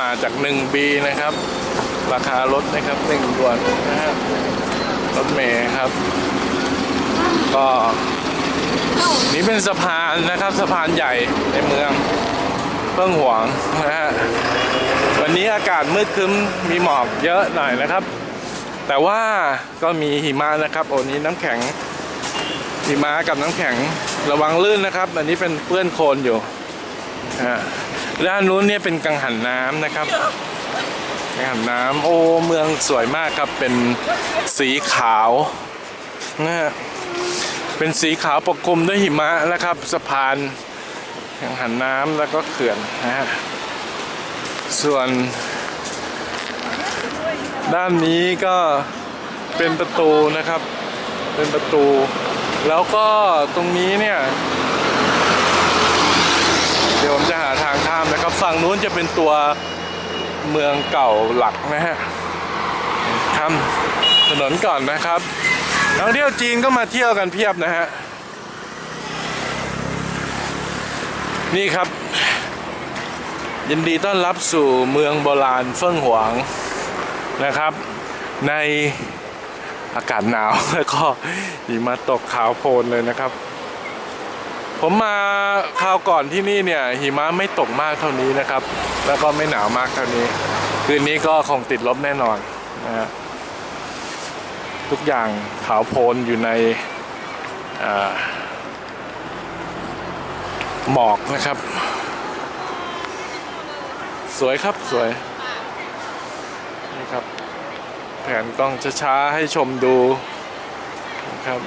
มาจาก 1B นะครับ ราคารถนะครับ1ด่วนนะฮะรถเมย์ครับ ก็นี่เป็นสะพานนะครับสะพานใหญ่ในเมืองเพิ่งหวงนะฮะวันนี้อากาศมืดครึ้มมีหมอกเยอะหน่อยนะครับ แต่ว่าก็มีหิมะนะครับโอ้นี้น้ำแข็งหิมะกับน้ำแข็งระวังลื่นนะครับ อันนี้เป็นเปื้อนโคลนอยู่อ่า ด้านนู้นเนี่ยเป็นกังหันน้ำนะครับกังหันน้ำโอ้เมืองสวยมากครับเป็นสีขาวนะฮะเป็นสีขาวปกคลุมด้วยหิมะนะครับสะพานกังหันน้ำแล้วก็เขื่อนนะฮะส่วน ด้านนี้ก็เป็นประตูนะครับ เป็นประตู แล้วก็ตรงนี้เนี่ย เดี๋ยวผมจะหาทางข้าม นะครับฝั่งนู้นจะเป็นตัวเมืองเก่าหลักนะฮะข้ามถนนก่อนนะครับนักท่องเที่ยวจีนก็มาเที่ยวกันเพียบนะฮะนี่ครับ ยินดีต้อนรับสู่เมืองโบราณเฟิ่งหวงนะครับ ในอากาศหนาวแล้วก็หิมะตกขาวโพลนเลยนะครับ ผมมาคราวก่อนที่นี่เนี่ยหิมะไม่ตกมากเท่านี้นะครับ แล้วก็ไม่หนาวมากเท่านี้ คืนนี้ก็คงติดลบแน่นอนนะฮะทุกอย่างขาวโพลนอยู่ในหมอกนะครับ สวยครับสวย นี่ครับ แผนกล้องช้าๆให้ชมดูนะครับ